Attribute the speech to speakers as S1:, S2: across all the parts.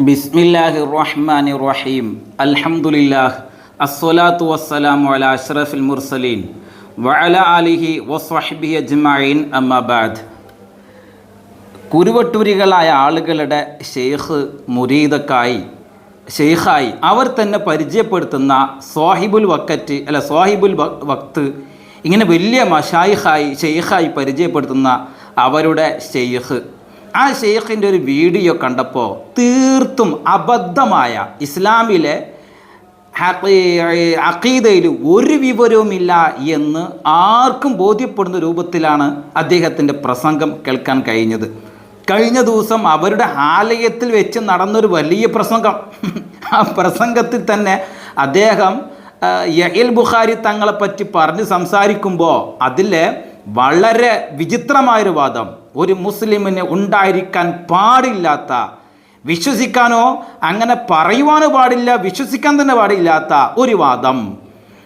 S1: ബിസ്മില്ലാഹി റഹ്മാനി റഹീം അൽഹംദുലില്ലാഹ്. അസ്വലാത്തു വസ്സലാം അല അഷ്റഫിൽ മുർസലീൻ. വഅല അലിഹി വസ്വഹ്ബിഹി അജ്മഈൻ. അമ്മാബാദ് കുരുവട്ടൂരികളായ ആളുകളുടെ ഷെയ്ഖ് മുരീദക്കായി ഷെയ്ഖായി അവർ തന്നെ പരിചയപ്പെടുത്തുന്ന സ്വാഹിബുൽ വക്കറ്റ് അല്ല സ്വാഹിബുൽ വ- വക്ത് ഇങ്ങനെ വലിയ മഷായിഖായി ഷെയ്ഖായി പരിചയപ്പെടുത്തുന്ന അവരുടെ ഷെയ്ഖ് ആ ഷെയ്ഖിന്റെ ഒരു വീഡിയോ കണ്ടപ്പോൾ തീർത്തും അബദ്ധമായ ഇസ്ലാമിലെ അക്കീതയിൽ ഒരു വിവരവുമില്ല എന്ന് ആർക്കും ബോധ്യപ്പെടുന്ന രൂപത്തിലാണ് അദ്ദേഹത്തിന്റെ പ്രസംഗം കേൾക്കാൻ കഴിഞ്ഞത്. കഴിഞ്ഞ ദിവസം അവരുടെ ആലയത്തിൽ വെച്ച് നടന്നൊരു വലിയ പ്രസംഗം. ആ പ്രസംഗത്തിൽ തന്നെ അദ്ദേഹം യഹിൽ ബുഖാരി തങ്ങളെ പറ്റി പറഞ്ഞ് സംസാരിക്കുമ്പോൾ അതിലെ വളരെ വിചിത്രമായൊരു വാദം. ഒരു മുസ്ലിമിന് ഉണ്ടായിരിക്കാൻ പാടില്ലാത്ത വിശ്വസിക്കാനോ അങ്ങനെ പറയുവാനോ പാടില്ല വിശ്വസിക്കാൻ തന്നെ പാടില്ലാത്ത ഒരു വാദം.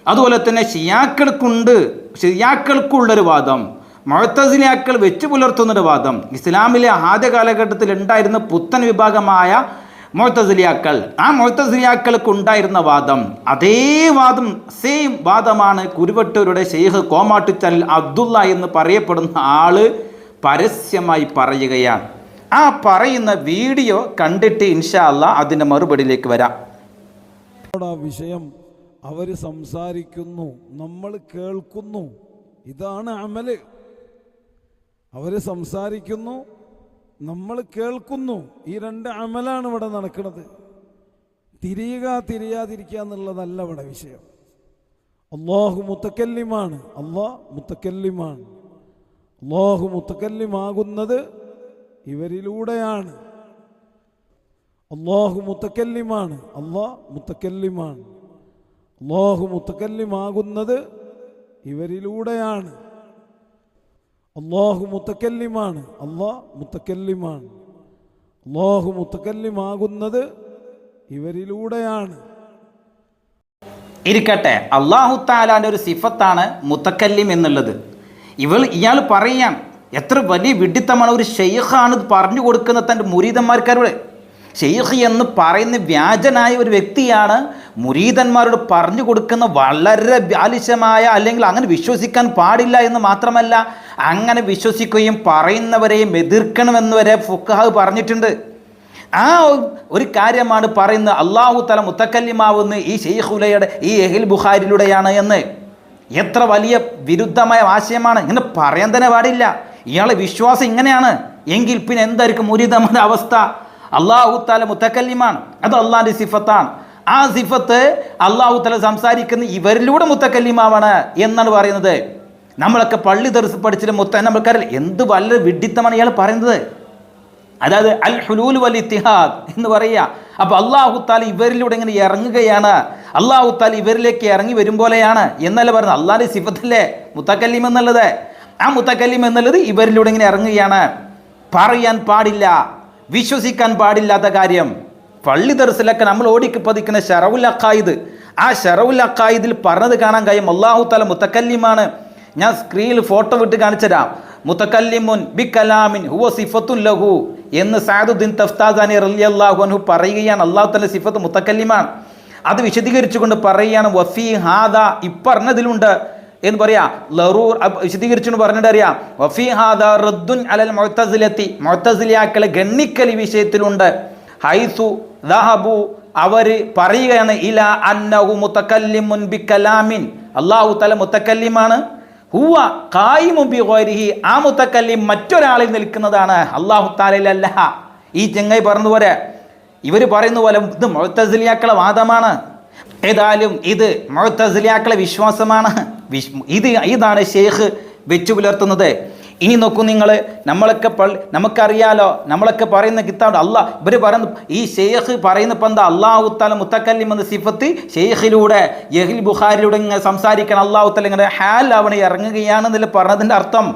S1: അതുപോലെ തന്നെ ഷിയാക്കൾക്കുണ്ട് ഷിയാക്കൾക്കുള്ളൊരു വാദം മുഴത്തസിലിയാക്കൾ വെച്ച് പുലർത്തുന്നൊരു വാദം. ഇസ്ലാമിലെ ആദ്യ കാലഘട്ടത്തിൽ ഉണ്ടായിരുന്ന പുത്തൻ വിഭാഗമായ മൊഴത്തസിലിയാക്കൾ ആ മൊഴത്തസിലിയാക്കൾക്ക് ഉണ്ടായിരുന്ന വാദം. അതേ വാദം സെയിം വാദമാണ് കുരുവട്ടൂരുടെ ഷെയ്ഖ് കോമാട്ടിച്ചൽ അബ്ദുള്ള എന്ന് പറയപ്പെടുന്ന ആൾ പരസ്യമായി പറയുകയാണ്. ആ പറയുന്ന വീഡിയോ കണ്ടിട്ട് ഇൻഷാ അല്ലാ അതിന്റെ മറുപടിയിലേക്ക് വരാം.
S2: വിഷയം അവർ സംസാരിക്കുന്നു നമ്മൾ കേൾക്കുന്നു. ഇതാണ് അമൽ അവർ സംസാരിക്കുന്നു നമ്മൾ കേൾക്കുന്നു. ഈ രണ്ട് അമലാണ് ഇവിടെ നടക്കുന്നത്. തിരിയുക തിരിയാതിരിക്കുക എന്നുള്ളതല്ല ഇവിടെ വിഷയം. അള്ളാഹു മുത്തക്കല്ലിമാണ്. അള്ളാഹ് മുത്തക്കല്ലിമാണ്. അള്ളാഹു മുത്തക്കല്ലിമാകുന്നത് ഇവരിലൂടെയാണ്. അള്ളാഹു മുത്തക്കല്ലിമാണ്. അള്ളാഹ് മുത്തക്കല്ലിമാണ്. അള്ളാഹു മുത്തക്കല്ലിമാകുന്നത് ഇവരിലൂടെയാണ്. അള്ളാഹു മുത്തക്കല്ലിമാണ്. അള്ളാഹ് മുത്തക്കല്ലിമാണ്. അള്ളാഹു മുത്തക്കല്ലിമാകുന്നത് ഇവരിലൂടെയാണ്.
S1: ഇരിക്കട്ടെ. അള്ളാഹു താലാന്റെ ഒരു സിഫത്താണ് മുത്തക്കല്ലിം എന്നുള്ളത്. ഇവൾ ഇയാൾ പറയാൻ എത്ര വലിയ വിഡിത്തമാണ് ഒരു ഷെയ്ഖാണ് പറഞ്ഞു കൊടുക്കുന്ന തന്റെ മുരീതന്മാർക്കാരോട്. ഷെയ്ഖ് എന്ന് പറയുന്ന വ്യാജനായ ഒരു വ്യക്തിയാണ് മുരീതന്മാരോട് പറഞ്ഞു കൊടുക്കുന്ന വളരെ ബാലിശമായ അല്ലെങ്കിൽ അങ്ങനെ വിശ്വസിക്കാൻ പാടില്ല എന്ന് മാത്രമല്ല അങ്ങനെ വിശ്വസിക്കുകയും പറയുന്നവരെയും എതിർക്കണമെന്ന് വരെ ഫുക്കാഹ് പറഞ്ഞിട്ടുണ്ട്. ആ ഒരു കാര്യമാണ് പറയുന്നത് അള്ളാഹു തല മുത്തക്കല്യമാവുന്ന ഈ ഷെയ്ഖുലയുടെ ഈ എഹിൽ ബുഖാരിലൂടെയാണ് എന്ന്. എത്ര വലിയ വിരുദ്ധമായ ആശയമാണ് ഇങ്ങനെ പറയാൻ തന്നെ പാടില്ല. ഇയാളെ വിശ്വാസം ഇങ്ങനെയാണ്. എങ്കിൽ പിന്നെ എന്തായിരിക്കും മുരിതമായ അവസ്ഥ? അള്ളാഹു താല മുത്തക്കല്ലിമാണ്. അത് അള്ളാഹിന്റെ സിഫത്താണ്. ആ സിഫത്ത് അള്ളാഹു താല സംസാരിക്കുന്ന ഇവരിലൂടെ മുത്തക്കല്ലിമാവാണ് എന്നാണ് പറയുന്നത്. നമ്മളൊക്കെ പള്ളി തെറിച്ച് പഠിച്ചിട്ട് മുത്ത നമ്മൾക്കറിയില്ല എന്ത് വല്ല വിഡിത്തമാണ് ഇയാൾ പറയുന്നത്? അതായത് അൽ ഹുലൂൽ വൽ ഇത്തിഹാദ് എന്ന് പറയുക. അപ്പോൾ അള്ളാഹു താല ഇവരിലൂടെ ഇങ്ങനെ ഇറങ്ങുകയാണ്. അള്ളാഹു താൽ ഇവരിലേക്ക് ഇറങ്ങി വരും പോലെയാണ്. എന്നല്ല പറഞ്ഞത് അള്ളാഹിന്റെ സിഫത്തല്ലേ? മുത്തക്കല്ലിം എന്നുള്ളത്. ആ മുത്തക്കല്ലിം എന്നുള്ളത് ഇവരിലൂടെ ഇങ്ങനെ ഇറങ്ങുകയാണ്. പറയാൻ പാടില്ല വിശ്വസിക്കാൻ പാടില്ലാത്ത കാര്യം. പള്ളി ദർസിലൊക്കെ നമ്മൾ ഓടിക്ക് പതിക്കുന്ന ഷറവുൽ അക്കായിദ് ആ ഷറവുൽ അക്കായിദിൽ പറഞ്ഞത് കാണാൻ കഴിയും. അള്ളാഹു താല മുത്തക്കല്ലിമാണ്. ഞാൻ സ്ക്രീനിൽ ഫോട്ടോ വിട്ട് കാണിച്ചുതരാം മുത്തക്കല്ലിമുൻ ബി കലാമിൻ ഹുവ സിഫത്തുൻ ലഹു എന്ന് സാദുദ്ദീൻ തഫ്താദാനി അള്ളാഹു അൻഹു പറയുകയാണ്. അള്ളാഹു തല സിഫത്ത് മുത്തക്കല്ലിമാണ്. അത് വിശദീകരിച്ചുകൊണ്ട് പറയുകയാണ് വഫി ഹാദ ഇപ്പറഞ്ഞതിലുണ്ട് എന്ന് പറയാ. ലറൂർ വിശദീകരിച്ചുകൊണ്ട് പറഞ്ഞിട്ട് അറിയാം വഫി ഹാദ റദ്ദുൻ അലൽ മുഅ്തസിലത്തി മുഅ്തസിലിയാക്കളെ ഗണ്ണിക്കൽ ഈ വിഷയത്തിലുണ്ട്. ഹൈസു ദഹബു അവർ പറയുകയാണ് ഇല അന്നഹു മുത്തക്കല്ലിമുൻ ബി കലാമിൻ അള്ളാഹു തല മുത്തക്കല്ലിമാണ് ഹുവ കായിമും ബി ഗൈരിഹി ആ മുത്തക്കല്ലിം മറ്റൊരാളിൽ നിൽക്കുന്നതാണ് അള്ളാഹു താലയിലല്ല ഈ ചെങ്ങായി പറഞ്ഞതുപോലെ ഇവർ പറയുന്ന പോലെ ഇത് മൊഴത്തസിലിയാക്കളെ വാദമാണ്. ഏതായാലും ഇത് മൊഴത്തസിലിയാക്കളെ വിശ്വാസമാണ്. വിശ് ഇത് ഇതാണ് ഷെയ്ഖ് വെച്ചു പുലർത്തുന്നത്. ഇനി നോക്കൂ നിങ്ങൾ നമ്മളൊക്കെ പള്ളി നമുക്കറിയാലോ നമ്മളൊക്കെ പറയുന്ന കിതാബ് അല്ല ഇവർ പറയുന്ന ഈ ഷെയ്ഖ് പറയുന്ന ഇപ്പം എന്താ അള്ളാഹു താല മുത്തക്കല്ലിം എന്ന സിഫത്ത് ഷെയ്ഖിലൂടെ യഹിൽ ബുഖാരിലൂടെ ഇങ്ങനെ സംസാരിക്കണം അള്ളാഹു താല ഇങ്ങനെ ഹാൽ അവണി ഇറങ്ങുകയാണെന്നില്ല പറഞ്ഞതിന്റെ അർത്ഥം?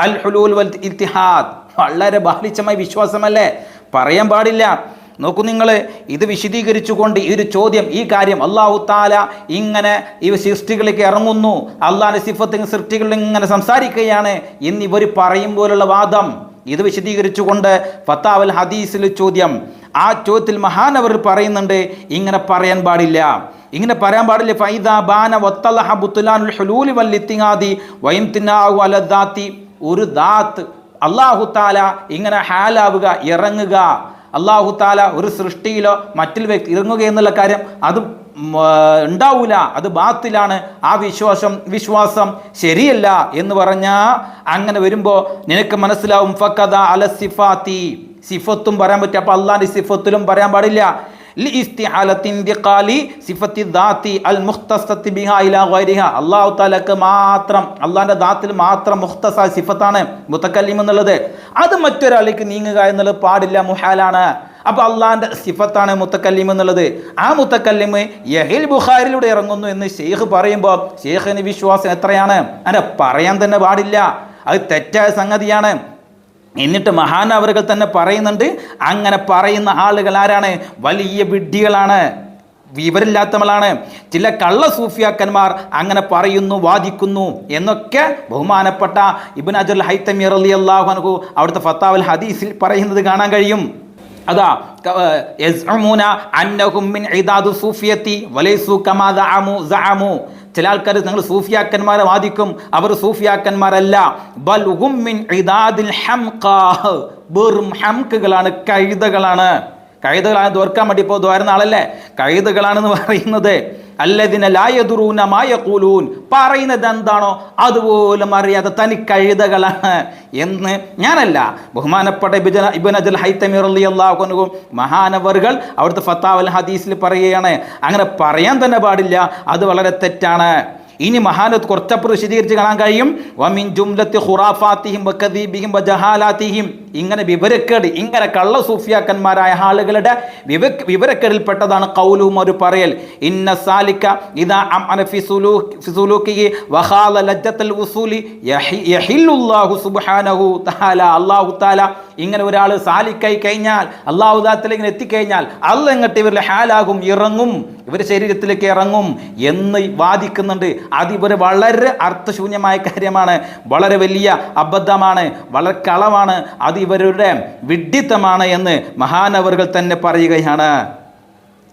S1: അൽ ഹുലൂൽ വൽ ഇത്തിഹാദ് വളരെ ബാലിച്ചമായ വിശ്വാസമല്ലേ? പറയാൻ പാടില്ല. നോക്കൂ നിങ്ങൾ ഇത് വിശദീകരിച്ചുകൊണ്ട് ഈ ഒരു ചോദ്യം ഈ കാര്യം അള്ളാഹു താല ഇങ്ങനെ ഈ സൃഷ്ടികളിലേക്ക് ഇറങ്ങുന്നു. അള്ളാഹിന്റെ സിഫത്തിന് സൃഷ്ടികളിൽ ഇങ്ങനെ സംസാരിക്കുകയാണ്. എന്ന് ഇവർ പറയും പോലുള്ള വാദം. ഇത് വിശദീകരിച്ചുകൊണ്ട് ഫത്താവൽ ഹദീസിൽ ചോദ്യം. ആ ചോദ്യത്തിൽ മഹാനവർ പറയുന്നുണ്ട് ഇങ്ങനെ പറയാൻ പാടില്ല. ഇങ്ങനെ പറയാൻ പാടില്ല ഫൈദ ബാന വത്തലഹ ഹുലൂലി വൈംതിനാഹു അലദാത്തി ഒരു ദാത്ത് അള്ളാഹു താല ഇങ്ങനെ ഹാലാവുക ഇറങ്ങുക. അള്ളാഹു താല ഒരു സൃഷ്ടിയിലോ മറ്റിൽ വ്യക്തി ഇറങ്ങുക എന്നുള്ള കാര്യം അത് ഉണ്ടാവൂല. അത് ബാത്തിലാണ്. ആ വിശ്വാസം വിശ്വാസം ശരിയല്ല എന്ന് പറഞ്ഞാൽ അങ്ങനെ വരുമ്പോൾ നിനക്ക് മനസ്സിലാവും ഫക്കഥ അല സിഫാത്തി. പറയാൻ പറ്റും അപ്പോൾ അള്ളാഹിന്റെ സിഫത്തിലും പറയാൻ പാടില്ല. അള്ളാഹു താലക്ക് മാത്രം അള്ളാഹിന്റെ ദാത്തിൽ മാത്രം മുഖ്തസ സിഫത്താണ് മുത്തക്കല്ലിം എന്നുള്ളത്. അത് മറ്റൊരാളിലേക്ക് നീങ്ങുക എന്നുള്ളത് പാടില്ല മുഹാലാണ്. അപ്പൊ അള്ളാന്റെ സിഫത്താണ് മുത്തക്കല്ലിം എന്നുള്ളത്. ആ മുത്തക്കല്ലിം യഹിൽ ബുഖാരിലൂടെ ഇറങ്ങുന്നു എന്ന് ഷെയ്ഖ് പറയുമ്പോൾ ഷെയ്ഖിന് വിശ്വാസം എത്രയാണ്? അങ്ങനെ പറയാൻ തന്നെ പാടില്ല. അത് തെറ്റായ സംഗതിയാണ്. എന്നിട്ട് മഹാനവറുകൾ തന്നെ പറയുന്നുണ്ട് അങ്ങനെ പറയുന്ന ആളുകൾ ആരാണ്? വലിയ വിഡ്ഢികളാണ്. വിവരില്ലാത്തവളാണ്. ചില കള്ള സൂഫിയാക്കന്മാർ അങ്ങനെ പറയുന്നു വാദിക്കുന്നു എന്നൊക്കെ ബഹുമാനപ്പെട്ട ഇബിൻ അജുൽ ഹൈത്തമി അലി അള്ളാഹു അൻഹു അവിടുത്തെ ഫത്താവൽ ഹദീസിൽ പറയുന്നത് കാണാൻ കഴിയും. അതാ അന്നഹും മിൻ ഇദാദു സൂഫിയത്തി വലൈസു കമാ ദഅമു. ചില ആൾക്കാർ നിങ്ങൾ സൂഫിയാക്കന്മാരെ വാദിക്കും. അവർ സൂഫിയാക്കന്മാരല്ല. വെറും ഹംക്കുകളാണ് കഴുതകളാണ്. കഴുതകളാണ് തോർക്കാൻ വേണ്ടി ഇപ്പോൾ ദ്വാരുന്ന ആളല്ലേ കഴുതകളാണെന്ന് പറയുന്നത്. പറയുന്നത് എന്താണോ അതുപോലും അറിയാതെ തനി കഴുതകളാണ്. എന്ന് ഞാനല്ല. ബഹുമാനപ്പെട്ട മഹാനവറുകൾ അവിടുത്തെ ഫത്താവൽ ഹദീസിൽ പറയുകയാണ്. അങ്ങനെ പറയാൻ തന്നെ പാടില്ല. അത് വളരെ തെറ്റാണ്. ഇനി മഹാനത്ത് കുറച്ചപ്പുറം വിശദീകരിച്ച് കാണാൻ കഴിയും. വമിൻ ജുംലത്ത് ഖുറാഫാത്തിഹിം വക്കദീബിഹിം വജഹാലാത്തിഹിം ഇങ്ങനെ വിവരക്കേട് ഇങ്ങനെ കള്ള സൂഫിയാക്കന്മാരായ ആളുകളുടെ വിവ വിവരക്കേടിൽപ്പെട്ടതാണ് കൗലൂം ഒരു പറയൽ. ഇന്ന സാലിക്ക തആല. ഇങ്ങനെ ഒരാൾ സാലിക്കായി കഴിഞ്ഞാൽ അള്ളാഹു എത്തിക്കഴിഞ്ഞാൽ അല്ല എങ്ങട്ട് ഇവരിൽ ഹാലാകും ഇറങ്ങും ഇവരുടെ ശരീരത്തിലേക്ക് ഇറങ്ങും എന്ന് വാദിക്കുന്നുണ്ട്. അത് ഇവർ വളരെ അർത്ഥശൂന്യമായ കാര്യമാണ് വളരെ വലിയ അബദ്ധമാണ് വളരെ കളവാണ്. അത് ഇവരുടെ വിഡ്ഢിത്തമാണ് എന്ന് മഹാനവറുകൾ തന്നെ പറയുകയാണ്.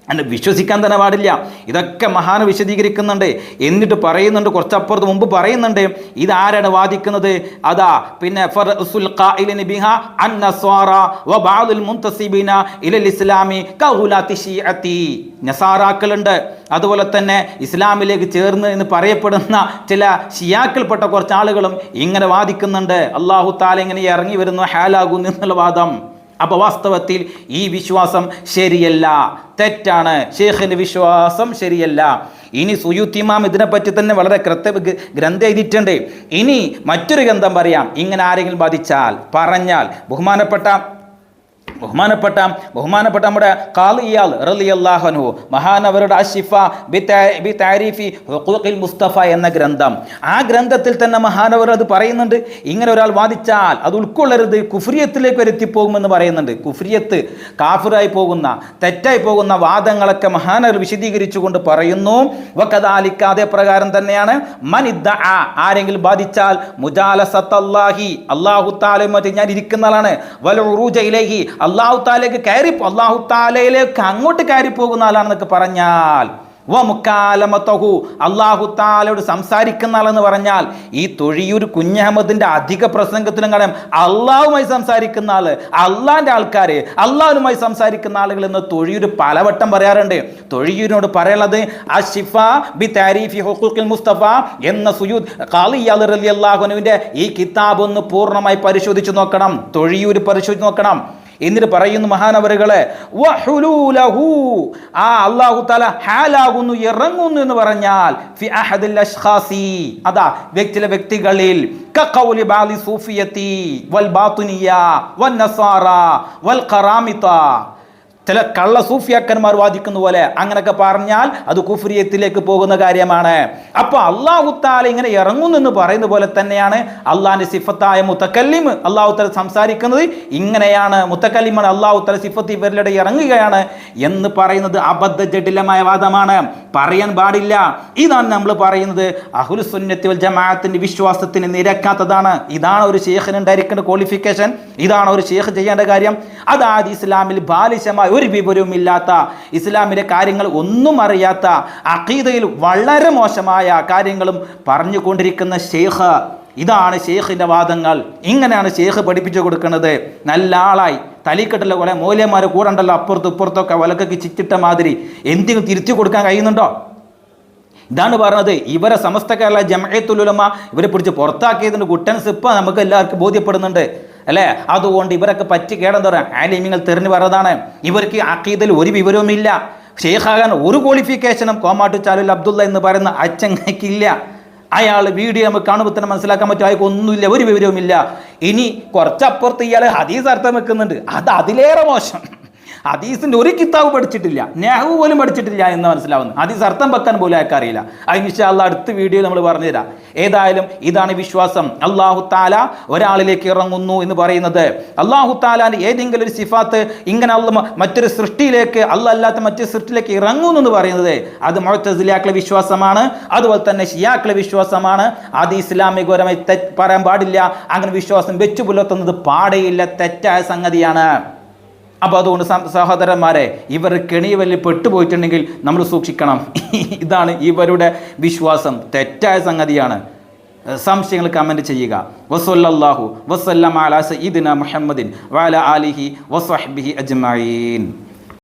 S1: അന്നെ വിശ്വസിക്കാൻ തന്നെ പാടില്ല. ഇതൊക്കെ മഹാന വിശദീകരിക്കുന്നുണ്ട്. എന്നിട്ട് പറയുന്നുണ്ട് കുറച്ചപ്പുറത്ത് മുമ്പ് പറയുന്നുണ്ട് ഇതാരാണ് വാദിക്കുന്നത്? അതാ പിന്നെ നസാറാക്കളുണ്ട്. അതുപോലെ തന്നെ ഇസ്ലാമിലേക്ക് ചേർന്ന് എന്ന് പറയപ്പെടുന്ന ചില ഷിയാക്കിൽപ്പെട്ട കുറച്ച് ആളുകളും ഇങ്ങനെ വാദിക്കുന്നുണ്ട്. അള്ളാഹു താല ഇങ്ങനെ ഇറങ്ങി വരുന്നു ഹാലാകുന്നു എന്നുള്ള വാദം. അപ്പോൾ വാസ്തവത്തിൽ ഈ വിശ്വാസം ശരിയല്ല. തെറ്റാണ്. ഷേഖിന്റെ വിശ്വാസം ശരിയല്ല. ഇനി സുയുത്തിമാം ഇതിനെപ്പറ്റി തന്നെ വളരെ കൃത്യ ഗ്രന്ഥം എഴുതിയിട്ടുണ്ട്. ഇനി മറ്റൊരു ഗ്രന്ഥം പറയാം. ഇങ്ങനെ ആരെങ്കിലും ബാധിച്ചാൽ പറഞ്ഞാൽ ബഹുമാനപ്പെട്ട ബഹുമാനപ്പെട്ട ബഹുമാനപ്പെട്ട നമ്മുടെ കാളിയാൽ റലിയല്ലാഹനു മഹാനവരുടെ അഷിഫ ബി താരിഫി ഹുഖൂഖിൽ മുസ്തഫ എന്ന ഗ്രന്ഥം. ആ ഗ്രന്ഥത്തിൽ തന്നെ മഹാനവർ അത് പറയുന്നുണ്ട്. ഇങ്ങനെ ഒരാൾ വാദിച്ചാൽ അത് ഉൾക്കൊള്ളരുത് കുഫ്രിയത്തിലേക്ക് വരുത്തിപ്പോകുമെന്ന് പറയുന്നുണ്ട്. കുഫ്രിയത്ത് കാഫിറായി പോകുന്ന തെറ്റായി പോകുന്ന വാദങ്ങളൊക്കെ മഹാനവർ വിശദീകരിച്ചുകൊണ്ട് പറയുന്നു. വക്കതാലിക്ക അതേ പ്രകാരം തന്നെയാണ്. മനിദ്ദ ആരെങ്കിലും ബാധിച്ചാൽ മുജാലസത്തല്ലാഹി അള്ളാഹു മറ്റേ ഞാൻ ഇരിക്കുന്ന ആളാണ്. വല ഉറൂജ ഇലഹി അള്ളാഹു താലേക്ക് കയറി അള്ളാഹു താലയിലേക്ക് അങ്ങോട്ട് കയറി പോകുന്ന ആളാണെന്നൊക്കെ പറഞ്ഞാൽ വ അള്ളാഹു താലയോട് സംസാരിക്കുന്ന ആളെന്ന് പറഞ്ഞാൽ ഈ തൊഴിയൂർ കുഞ്ഞഹമ്മദിന്റെ അധിക പ്രസംഗത്തിലും കാണാം അള്ളാഹുമായി സംസാരിക്കുന്ന ആൾ അള്ളാന്റെ ആൾക്കാർ അള്ളാഹുമായി സംസാരിക്കുന്ന ആളുകൾ എന്ന് തൊഴിയൂർ പലവട്ടം പറയാറുണ്ട്. തൊഴിയൂരിനോട് പറയാനുള്ളത് എന്ന സുയൂദ് ഖാലിയാൽ റളിയല്ലാഹുവിന്റെ ഈ കിതാബ് ഒന്ന് പൂർണമായി പരിശോധിച്ച് നോക്കണം. തൊഴിയൂർ പരിശോധിച്ച് നോക്കണം. എന്നിട്ട് പറയുന്നു മഹാനവറുകളെ ആ അള്ളാഹു തല ഹാലാകുന്നു ഇറങ്ങുന്നു എന്ന് പറഞ്ഞാൽ അതാ ചില വ്യക്തികളിൽ സൂഫിയത്തി വൽ ബാത്തുനിയ വൻ നസാറ വൽ ഖറാമിത. ചില കള്ള സൂഫിയാക്കന്മാർ വാദിക്കുന്ന പോലെ അങ്ങനെയൊക്കെ പറഞ്ഞാൽ അത് കുഫ്രിയത്തിലേക്ക് പോകുന്ന കാര്യമാണ്. അപ്പോൾ അള്ളാഹു താല ഇങ്ങനെ ഇറങ്ങുന്നെന്ന് പറയുന്ന പോലെ തന്നെയാണ് അള്ളാഹിന്റെ സിഫത്തായ മുത്തക്കല്ലിം അള്ളാഹു താല സംസാരിക്കുന്നത്. ഇങ്ങനെയാണ് മുത്തക്കല്ലിമാണ് അള്ളാഹു താല സിഫത്ത് ഇവരിലൂടെ ഇറങ്ങുകയാണ് എന്ന് പറയുന്നത് അബദ്ധ ജഡിലമായ വാദമാണ്. പറയാൻ പാടില്ല. ഇതാണ് നമ്മൾ പറയുന്നത്. അഹുൽസുന്നത്തിൽ വൽ ജമാഅത്തിന്റെ വിശ്വാസത്തിന് നിരക്കാത്തതാണ്. ഇതാണ് ഒരു ഷേഖിന് ഉണ്ടായിരിക്കേണ്ട ക്വാളിഫിക്കേഷൻ ഇതാണ് ഒരു ഷേഖ് ചെയ്യേണ്ട കാര്യം. അതായത് ഇസ്ലാമിൽ ബാലിശമായ ഒരു വിവരവുമില്ലാത്ത ഇസ്ലാമിലെ കാര്യങ്ങൾ ഒന്നും അറിയാത്ത അഖീദയിൽ വളരെ മോശമായ കാര്യങ്ങളും പറഞ്ഞുകൊണ്ടിരിക്കുന്ന ഷെയ്ഖ് ഇതാണ് ഷെയ്ഖിന്റെ വാദങ്ങൾ. ഇങ്ങനെയാണ് ഷെയ്ഖ് പഠിപ്പിച്ചു കൊടുക്കുന്നത്. നല്ല ആളായി. തലിക്കെട്ടല്ല പോലെ മൂല്യന്മാരെ കൂടണ്ടല്ലോ അപ്പുറത്തും ഇപ്പുറത്തൊക്കെ വലക്കൊക്കെ ചിറ്റിട്ട മാതിരി. എന്തെങ്കിലും തിരിച്ചു കൊടുക്കാൻ കഴിയുന്നുണ്ടോ? ഇതാണ് പറഞ്ഞത്. ഇവരെ സമസ്ത കേരള ജമയത്തുലുലമ ഇവരെ പിടിച്ച് പുറത്താക്കിയതിന്റെ കുട്ടൻസ് ഇപ്പം നമുക്ക് എല്ലാവർക്കും ബോധ്യപ്പെടുന്നുണ്ട്. അല്ലേ? അതുകൊണ്ട് ഇവരൊക്കെ പറ്റി കേടെന്ന് പറയാം? ആലിമ്യങ്ങൾ തെറിഞ്ഞു പറഞ്ഞതാണ് ഇവർക്ക് അക്കീതിൽ ഒരു വിവരവുമില്ല. ഷെയ്ഖാകാൻ ഒരു ക്വാളിഫിക്കേഷനും കോമാട്ടു ചാലുൽ അബ്ദുള്ള എന്ന് പറയുന്ന അച്ചങ്ങയ്ക്കില്ല അയാൾ വീഡിയോ നമുക്ക് കാണുമ്പോൾ തന്നെ മനസ്സിലാക്കാൻ പറ്റും. അയാൾക്ക് ഒന്നുമില്ല ഒരു വിവരവുമില്ല. ഇനി കുറച്ചപ്പുറത്ത് ഇയാൾ ഹദീസ് അർത്ഥം വെക്കുന്നുണ്ട്. അത് അതിലേറെ മോശം. ഹദീസിന്റെ ഒരു കിതാബ് പഠിച്ചിട്ടില്ല. നെഹു പോലും പഠിച്ചിട്ടില്ല എന്ന് മനസ്സിലാവുന്നു. ഹദീസ് അർത്ഥം വെക്കാൻ പോലും അയാൾക്ക് അറിയില്ല. അതിന് അള്ള അടുത്ത വീഡിയോ നമ്മൾ പറഞ്ഞുതരാം. ഏതായാലും ഇതാണ് വിശ്വാസം. അള്ളാഹു താല ഒരാളിലേക്ക് ഇറങ്ങുന്നു എന്ന് പറയുന്നത്. അള്ളാഹു താലാന്റെ ഏതെങ്കിലും ഒരു സിഫാത്ത് ഇങ്ങനെ മറ്റൊരു സൃഷ്ടിയിലേക്ക് അല്ല അല്ലാത്ത മറ്റൊരു സൃഷ്ടിയിലേക്ക് ഇറങ്ങുന്നു എന്ന് പറയുന്നത് അത് മുഴത്തസിലാക്കളെ വിശ്വാസമാണ്. അതുപോലെ തന്നെ ഷിയാക്കളെ വിശ്വാസമാണ്. അത് ഇസ്ലാമികപരമായി പറയാൻ പാടില്ല. അങ്ങനെ വിശ്വാസം വെച്ചു പുലർത്തുന്നത് പാടയില്ല. തെറ്റായ സംഗതിയാണ്. അപ്പോൾ അതുകൊണ്ട് സഹോദരന്മാരെ ഇവർ കെണിവല്ലിൽ പെട്ടുപോയിട്ടുണ്ടെങ്കിൽ നമ്മൾ സൂക്ഷിക്കണം. ഇതാണ് ഇവരുടെ വിശ്വാസം. തെറ്റായ സംഗതിയാണ്. സംശയങ്ങൾ കമന്റ് ചെയ്യുക. വസല്ലാഹു വസല്ലം അലാ മുഹമ്മദിൻ വാല ആലിഹി വസ്വഹ്ബിഹി അജ്മഈൻ.